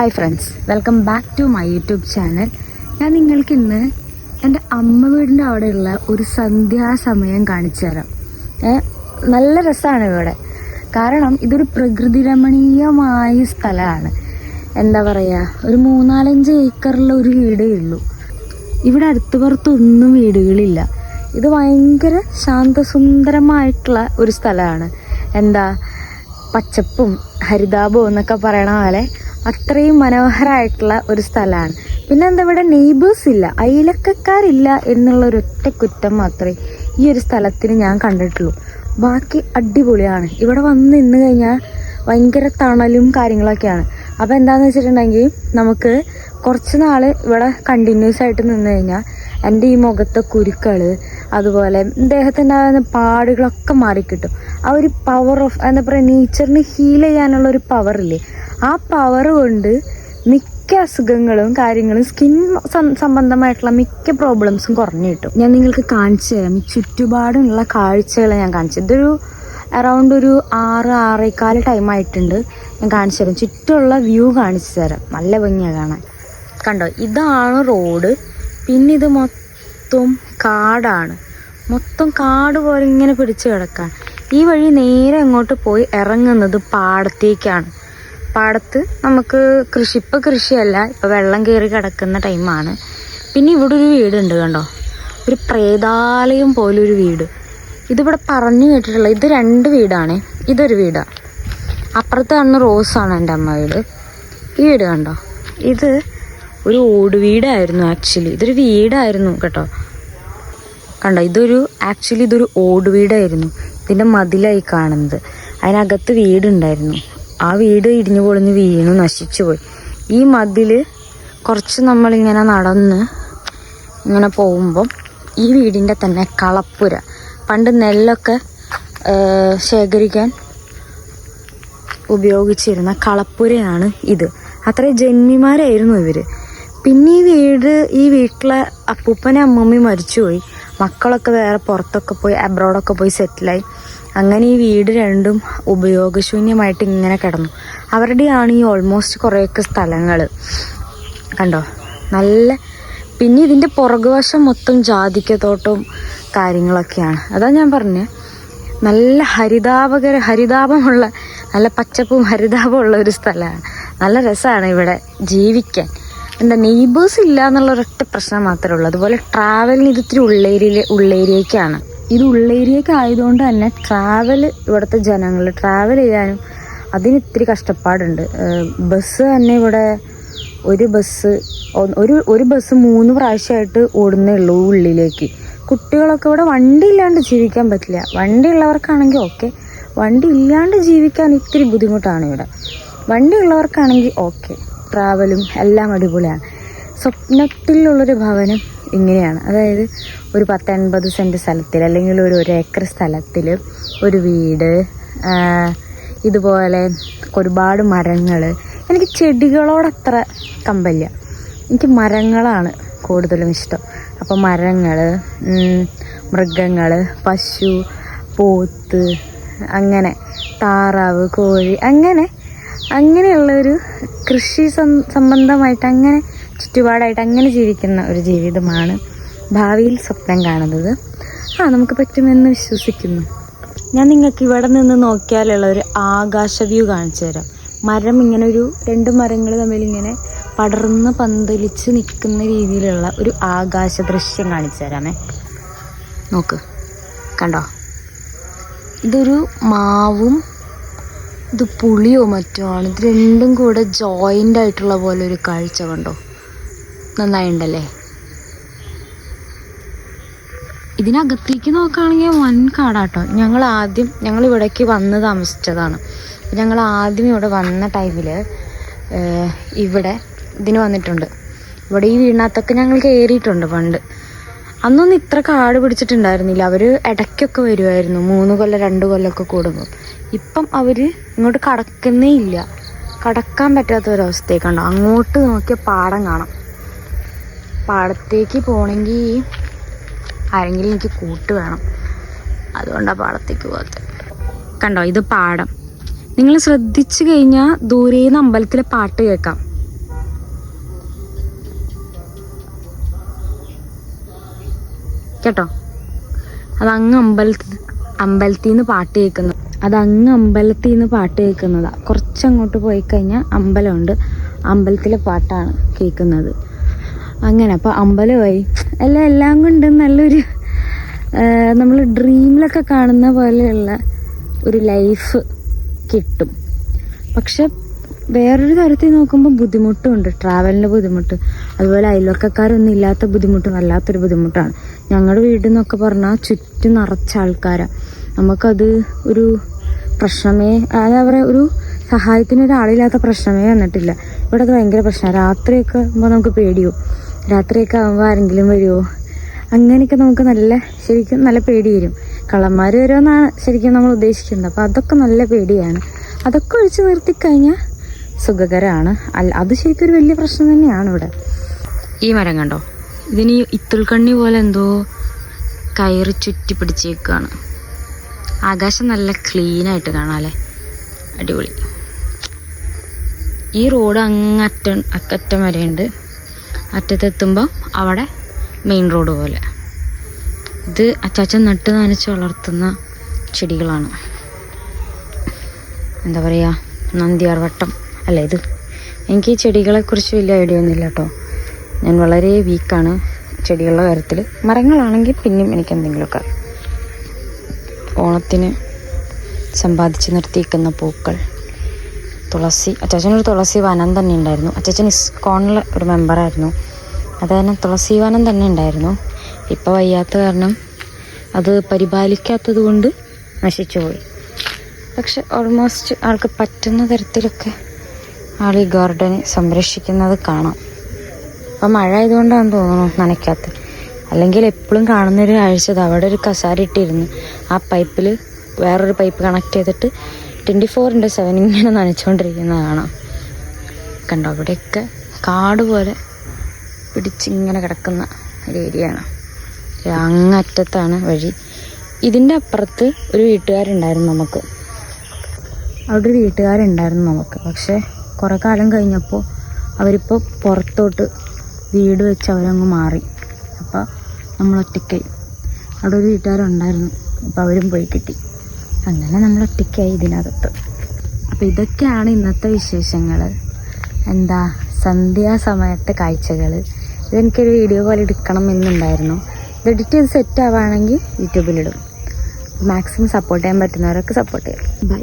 Hi friends welcome back to my YouTube channel ഞാൻ നിങ്ങൾക്ക് ഇന്ന് എന്റെ അമ്മ വീടിന്റെ അവിടെയുള്ള ഒരു സന്ധ്യാസമയം കാണിച്ചു തരാം. നല്ല രസമാണ് ഇവിടെ. കാരണം ഇതൊരു പ്രകൃതി രമണീയമായ സ്ഥലമാണ്. എന്താ പറയുക ഒരു മൂന്നാലഞ്ച് ഏക്കറിലുള്ള ഒരു വീടേ ഉള്ളൂ. ഇവിടെ അടുത്ത് പുറത്തൊന്നും വീടുകളില്ല. ഇത് ഭയങ്കര ശാന്തസുന്ദരമായിട്ടുള്ള ഒരു സ്ഥലമാണ്. എന്താ പച്ചപ്പും ഹരിതാപവും എന്നൊക്കെ പറയണ പോലെ അത്രയും മനോഹരമായിട്ടുള്ള ഒരു സ്ഥലമാണ്. പിന്നെ എന്താ ഇവിടെ നെയ്ബേഴ്സ് ഇല്ല അയലക്കക്കാരില്ല എന്നുള്ള ഒറ്റ കുറ്റം മാത്രമേ ഈ ഒരു സ്ഥലത്തിന് ഞാൻ കണ്ടിട്ടുള്ളൂ. ബാക്കി അടിപൊളിയാണ്. ഇവിടെ വന്ന് നിന്ന് കഴിഞ്ഞാൽ ഭയങ്കര തണലും കാര്യങ്ങളൊക്കെയാണ്. അപ്പോൾ എന്താണെന്ന് വെച്ചിട്ടുണ്ടെങ്കിൽ നമുക്ക് കുറച്ച് നാൾ ഇവിടെ കണ്ടിന്യൂസ് ആയിട്ട് നിന്ന് കഴിഞ്ഞാൽ എന്റെ ഈ മുഖത്തെ കുരുക്കൾ അതുപോലെ ദേഹത്തിന്റെ പാടുകളൊക്കെ മാറിക്കിട്ടും. ആ ഒരു പവർ ഓഫ് എന്താ പറയുക നേച്ചറിന് ഹീൽ ചെയ്യാനുള്ള ഒരു പവർ ഇല്ലേ? ആ പവർ കൊണ്ട് മിക്ക അസുഖങ്ങളും കാര്യങ്ങളും സ്കിൻ സംബന്ധമായിട്ടുള്ള മിക്ക പ്രോബ്ലംസും കുറഞ്ഞു കിട്ടും. ഞാൻ നിങ്ങൾക്ക് കാണിച്ചു തരാം. ഈ ചുറ്റുപാടുമുള്ള കാഴ്ചകൾ ഞാൻ കാണിച്ചു ഇതൊരു അറൗണ്ട് ഒരു ആറ് ആറേക്കാൽ ടൈം ആയിട്ടുണ്ട്. ഞാൻ കാണിച്ചു തരാം. ചുറ്റുമുള്ള വ്യൂ കാണിച്ചു തരാം. നല്ല ഭംഗിയാണ് കാണാൻ. കണ്ടോ? ഇതാണ് റോഡ് പിന്നെ ഇത് മൊത്തം കാടാണ്. മൊത്തം കാട് പോലെ ഇങ്ങനെ പിടിച്ചു കിടക്കാൻ. ഈ വഴി നേരെ അങ്ങോട്ട് പോയി ഇറങ്ങുന്നത് പാടത്തേക്കാണ്. പാടത്ത് നമുക്ക് കൃഷി ഇപ്പം കൃഷിയല്ല ഇപ്പം വെള്ളം കയറി കിടക്കുന്ന ടൈമാണ് പിന്നെ ഇവിടെ ഒരു വീടുണ്ട് കണ്ടോ? ഒരു പ്രേതാലയം പോലൊരു വീട്. ഇതിവിടെ പറഞ്ഞു കേട്ടിട്ടുള്ള ഇത് രണ്ട് വീടാണ്. ഇതൊരു വീടാണ് അപ്പുറത്ത് കാണുന്ന റോസാണ് എന്റെ അമ്മ വീട്. ഈ വീട് കണ്ടോ? ഇത് ഒരു ഓട് വീടായിരുന്നു ആക്ച്വലി ഇതൊരു വീടായിരുന്നു കേട്ടോ. കണ്ടോ ഇതൊരു ആക്ച്വലി ഇതൊരു ഓട് വീടായിരുന്നു. ഇതിന്റെ മതിലായി കാണുന്നത്. അതിനകത്ത് വീടുണ്ടായിരുന്നു. ആ വീട് ഇടിഞ്ഞു പൊളിഞ്ഞ് വീണു നശിച്ചു പോയി. ഈ മതിൽ കുറച്ച് നമ്മളിങ്ങനെ നടന്ന് ഇങ്ങനെ പോകുമ്പം ഈ വീടിന്റെ തന്നെ കളപ്പുര. പണ്ട് നെല്ലൊക്കെ ശേഖരിക്കാൻ ഉപയോഗിച്ചിരുന്ന കളപ്പുരയാണ് ഇത്. അത്രയും ജന്മിമാരായിരുന്നു ഇവർ പിന്നെ ഈ വീട് ഈ വീട്ടിലെ അപ്പൂപ്പനെ അമ്മമ്മയും മരിച്ചുപോയി. മക്കളൊക്കെ വേറെ പുറത്തൊക്കെ പോയി അബ്രോഡൊക്കെ പോയി സെറ്റിലായി അങ്ങനെ ഈ വീട് രണ്ടും ഉപയോഗശൂന്യമായിട്ട് ഇങ്ങനെ കിടന്നു. അവരുടെയാണ് ഈ ഓൾമോസ്റ്റ് കുറേയൊക്കെ സ്ഥലങ്ങൾ കണ്ടോ? നല്ല പിന്നെ ഇതിന്റെ പുറകുവശം മൊത്തം ജാതിക്കത്തോട്ടവും കാര്യങ്ങളൊക്കെയാണ്. അതാ ഞാൻ പറഞ്ഞത് നല്ല ഹരിതാപകര ഹരിതാപമുള്ള നല്ല പച്ചപ്പും ഹരിതാപമുള്ള ഒരു സ്ഥലമാണ്. നല്ല രസമാണ് ഇവിടെ ജീവിക്കാൻ. എന്താ നെയ്ബേഴ്സ് ഇല്ല എന്നുള്ള ഒരൊറ്റ പ്രശ്നം മാത്രമേ ഉള്ളൂ. അതുപോലെ ട്രാവലിന് ഇത് ഇത്തിരി ഉള്ളേരിയ ഉള്ളേരിയക്കാണ്. ഇത് ഉള്ളേരിയൊക്കെ ആയതുകൊണ്ട് തന്നെ ട്രാവൽ ഇവിടുത്തെ ജനങ്ങൾ ട്രാവൽ ചെയ്യാനും അതിന് ഇത്തിരി കഷ്ടപ്പാടുണ്ട്. ബസ് തന്നെ ഇവിടെ ഒരു ബസ് ഒരു ഒരു ബസ് മൂന്ന് പ്രാവശ്യമായിട്ട് ഓടുന്നേ ഉള്ളൂ ഉള്ളിലേക്ക്. കുട്ടികളൊക്കെ ഇവിടെ വണ്ടി ഇല്ലാണ്ട് ജീവിക്കാൻ പറ്റില്ല. വണ്ടി ഉള്ളവർക്കാണെങ്കിൽ ഓക്കെ വണ്ടി ഇല്ലാണ്ട് ജീവിക്കാൻ ഇത്തിരി ബുദ്ധിമുട്ടാണ് ഇവിടെ. വണ്ടി ഉള്ളവർക്കാണെങ്കിൽ ഓക്കെ ട്രാവലും എല്ലാം അടിപൊളിയാണ്. സ്വപ്നത്തിലുള്ളൊരു ഭവനം ഇങ്ങനെയാണ്. അതായത് ഒരു പത്തൊൻപത് സെന്റ് സ്ഥലത്തിൽ അല്ലെങ്കിൽ ഒരു ഒരു ഏക്കർ സ്ഥലത്തിൽ ഒരു വീട് ഇതുപോലെ ഒരുപാട് മരങ്ങൾ എനിക്ക് ചെടികളോടത്ര കമ്പല്ല എനിക്ക് മരങ്ങളാണ് കൂടുതലും ഇഷ്ടം. അപ്പോൾ മരങ്ങൾ മൃഗങ്ങൾ പശു പോത്ത് അങ്ങനെ താറാവ് കോഴി അങ്ങനെ അങ്ങനെയുള്ളൊരു കൃഷി സംബന്ധമായിട്ട് അങ്ങനെ ചുറ്റുപാടായിട്ട് അങ്ങനെ ജീവിക്കുന്ന ഒരു ജീവിതമാണ് ഭാവിയിൽ സ്വപ്നം കാണുന്നത്. ആ നമുക്ക് പറ്റുമെന്ന് വിശ്വസിക്കുന്നു. ഞാൻ നിങ്ങൾക്ക് ഇവിടെ നിന്ന് നോക്കിയാലുള്ള ഒരു ആകാശ വ്യൂ കാണിച്ചു തരാം. മരം ഇങ്ങനെ ഒരു രണ്ട് മരങ്ങൾ തമ്മിൽ ഇങ്ങനെ പടർന്ന് പന്തലിച്ച് നിൽക്കുന്ന രീതിയിലുള്ള ഒരു ആകാശ ദൃശ്യം കാണിച്ചു തരാമേ. നോക്ക്. കണ്ടോ? ഇതൊരു മാവും ഇത് പുളിയോ മറ്റോ ആണ്. ഇത് രണ്ടും കൂടെ ജോയിന്റ് ആയിട്ടുള്ള പോലെ ഒരു കാഴ്ച കണ്ടോ? നന്നായിണ്ടല്ലേ? ഇതിനകത്തേക്ക് നോക്കുകയാണെങ്കിൽ വൻ കാടാട്ടോ. ഞങ്ങൾ ആദ്യം ഞങ്ങൾ ഇവിടേക്ക് വന്ന് താമസിച്ചതാണ്. ഞങ്ങൾ ആദ്യം ഇവിടെ വന്ന ടൈമിൽ ഇവിടെ ഇതിന് വന്നിട്ടുണ്ട്. ഇവിടെ ഈ വീടിനകത്തൊക്കെ ഞങ്ങൾ കയറിയിട്ടുണ്ട് പണ്ട്. അന്നൊന്നും ഇത്ര കാട് പിടിച്ചിട്ടുണ്ടായിരുന്നില്ല. അവർ ഇടയ്ക്കൊക്കെ വരുമായിരുന്നു മൂന്ന് കൊല്ലം രണ്ട് കൊല്ലമൊക്കെ കൂടുമ്പോൾ ഇപ്പം അവർ ഇങ്ങോട്ട് കടക്കുന്നേ ഇല്ല. കടക്കാൻ പറ്റാത്ത ഒരവസ്ഥയൊക്കെ അങ്ങോട്ട് നോക്കിയ പാടം കാണാം. പാടത്തേക്ക് പോകണമെങ്കിൽ ആരെങ്കിലും എനിക്ക് കൂട്ട് വേണം. അതുകൊണ്ടാണ് പാടത്തേക്ക് പോകാത്ത കണ്ടോ? ഇത് പാടം. നിങ്ങൾ ശ്രദ്ധിച്ചു കഴിഞ്ഞാൽ ദൂരേന്ന് അമ്പലത്തിലെ പാട്ട് കേൾക്കാം. കേട്ടോ? അതങ്ങ് അമ്പലത്തിൽ അമ്പലത്തിൽ നിന്ന് പാട്ട് കേൾക്കുന്ന. അത് അങ്ങ് അമ്പലത്തിൽ നിന്ന് പാട്ട് കേൾക്കുന്നതാണ് കുറച്ചങ്ങോട്ട് പോയി കഴിഞ്ഞാൽ അമ്പലമുണ്ട്. അമ്പലത്തിലെ പാട്ടാണ് കേൾക്കുന്നത്. അങ്ങനെ അപ്പോൾ അമ്പലമായി. എല്ലാം എല്ലാം കൊണ്ട് നല്ലൊരു നമ്മൾ ഡ്രീമിലൊക്കെ കാണുന്ന പോലെയുള്ള ഒരു ലൈഫ് കിട്ടും. പക്ഷെ വേറൊരു തരത്തിൽ നോക്കുമ്പോൾ ബുദ്ധിമുട്ടുണ്ട്. ട്രാവലിന്റെ ബുദ്ധിമുട്ട്. അതുപോലെ അയൽവക്കക്കാരൊന്നും ഇല്ലാത്ത ബുദ്ധിമുട്ടും വല്ലാത്തൊരു ബുദ്ധിമുട്ടാണ്. ഞങ്ങളുടെ വീട് എന്നൊക്കെ പറഞ്ഞാൽ ചുറ്റും നിറച്ച ആൾക്കാരാണ് നമുക്കത് ഒരു പ്രശ്നമേ അതായത് അവരെ ഒരു സഹായത്തിന് ഒരാളില്ലാത്ത പ്രശ്നമേ വന്നിട്ടില്ല. ഇവിടെ അത് ഭയങ്കര പ്രശ്നമാണ് രാത്രിയൊക്കെ ആകുമ്പോൾ നമുക്ക് പേടിയോ രാത്രിയൊക്കെ ആകുമ്പോൾ ആരെങ്കിലും വരുമോ അങ്ങനെയൊക്കെ നമുക്ക് നല്ല ശരിക്കും നല്ല പേടി വരും. കള്ളന്മാർ വരുമെന്നാണ് ശരിക്കും നമ്മൾ ഉദ്ദേശിക്കുന്നത്. അപ്പോൾ അതൊക്കെ നല്ല പേടിയാണ്. അതൊക്കെ ഒഴിച്ചു നിർത്തിക്കഴിഞ്ഞാൽ സുഖകരമാണ് അല്ല അത് ശരിക്കും ഒരു വലിയ പ്രശ്നം തന്നെയാണ് ഇവിടെ. ഈ മരം കണ്ടോ? ഇതിന് ഇത്തിൾക്കണ്ണി പോലെ എന്തോ കയറി ചുറ്റി പിടിച്ചേക്കാണ്. ആകാശം നല്ല ക്ലീൻ ക്ലീനായിട്ട് കാണാല്ലേ? അടിപൊളി. ഈ റോഡ് അങ്ങറ്റം അക്കറ്റം വരെയുണ്ട്. അറ്റത്തെത്തുമ്പോൾ അവിടെ മെയിൻ റോഡ് പോലെ. ഇത് അച്ചാച്ചൻ നട്ട് നനച്ച് വളർത്തുന്ന ചെടികളാണ്. എന്താ പറയുക നന്ദിയാർവട്ടം അല്ല ഇത്? എനിക്ക് ഈ ചെടികളെക്കുറിച്ച് വലിയ ഐഡിയ ഒന്നുമില്ല കേട്ടോ. ഞാൻ വളരെ വീക്കാണ് ചെടികളുടെ കാര്യത്തിൽ മരങ്ങളാണെങ്കിൽ പിന്നെയും എനിക്ക് എന്തെങ്കിലുമൊക്കെ. ഓണത്തിന് സമ്പാദിച്ച് നിർത്തിയിരിക്കുന്ന പൂക്കൾ. തുളസി. അച്ചാച്ചനൊരു തുളസി വനം തന്നെ ഉണ്ടായിരുന്നു. അച്ചാച്ചൻ ഇസ്കോണിലെ ഒരു മെമ്പറായിരുന്നു അത് കാരണം തുളസി വനം തന്നെ ഉണ്ടായിരുന്നു. ഇപ്പോൾ വയ്യാത്ത കാരണം അത് പരിപാലിക്കാത്തത് കൊണ്ട് നശിച്ചുപോയി. പക്ഷെ ഓൾമോസ്റ്റ് ആൾക്ക് പറ്റുന്ന തരത്തിലൊക്കെ ആൾ ഈ ഗാർഡനെ സംരക്ഷിക്കുന്നത് കാണാം. അപ്പം മഴ ആയതുകൊണ്ടാണെന്ന് തോന്നുന്നു നനയ്ക്കാത്ത. അല്ലെങ്കിൽ എപ്പോഴും കാണുന്ന ഒരു ഇത് അവിടെ ഒരു കസാര ഇട്ടിരുന്നു. ആ പൈപ്പിൽ വേറൊരു പൈപ്പ് കണക്ട് ചെയ്തിട്ട് ട്വന്റി ഫോർ ഇന്റു സെവൻ ഇങ്ങനെ നനച്ചുകൊണ്ടിരിക്കുന്നത് കാണാം. കണ്ടോ? അവിടെയൊക്കെ കാട് പോലെ പിടിച്ചിങ്ങനെ കിടക്കുന്ന ഒരു ഏരിയയാണ് അങ്ങറ്റത്താണ് വഴി. ഇതിന്റെ അപ്പുറത്ത് ഒരു വീട്ടുകാരുണ്ടായിരുന്നു നമുക്ക്. അവിടെ ഒരു വീട്ടുകാരുണ്ടായിരുന്നു നമുക്ക്. പക്ഷേ കുറേ കാലം കഴിഞ്ഞപ്പോൾ അവരിപ്പോൾ പുറത്തോട്ട് വീട് വെച്ച് അവരങ്ങ് മാറി. അപ്പോൾ നമ്മൾ ഒറ്റയ്ക്കായി അവിടെ ഒരു വീട്ടുകാരുണ്ടായിരുന്നു. അപ്പോൾ അവരും പോയി കിട്ടി. അങ്ങനെ നമ്മൾ ഒറ്റയ്ക്കായി ഇതിനകത്ത്. അപ്പോൾ ഇതൊക്കെയാണ് ഇന്നത്തെ വിശേഷങ്ങൾ എന്താ? സന്ധ്യാസമയത്തെ കാഴ്ചകൾ ഇതെനിക്കൊരു വീഡിയോ പോലെ എടുക്കണം എന്നുണ്ടായിരുന്നു. ഇത് എഡിറ്റ് ചെയ്ത് സെറ്റ് ആവുകയാണെങ്കിൽ യൂട്യൂബിലിടും മാക്സിമം സപ്പോർട്ട് ചെയ്യാൻ പറ്റുന്നവരൊക്കെ സപ്പോർട്ട് ചെയ്യും. ബൈ.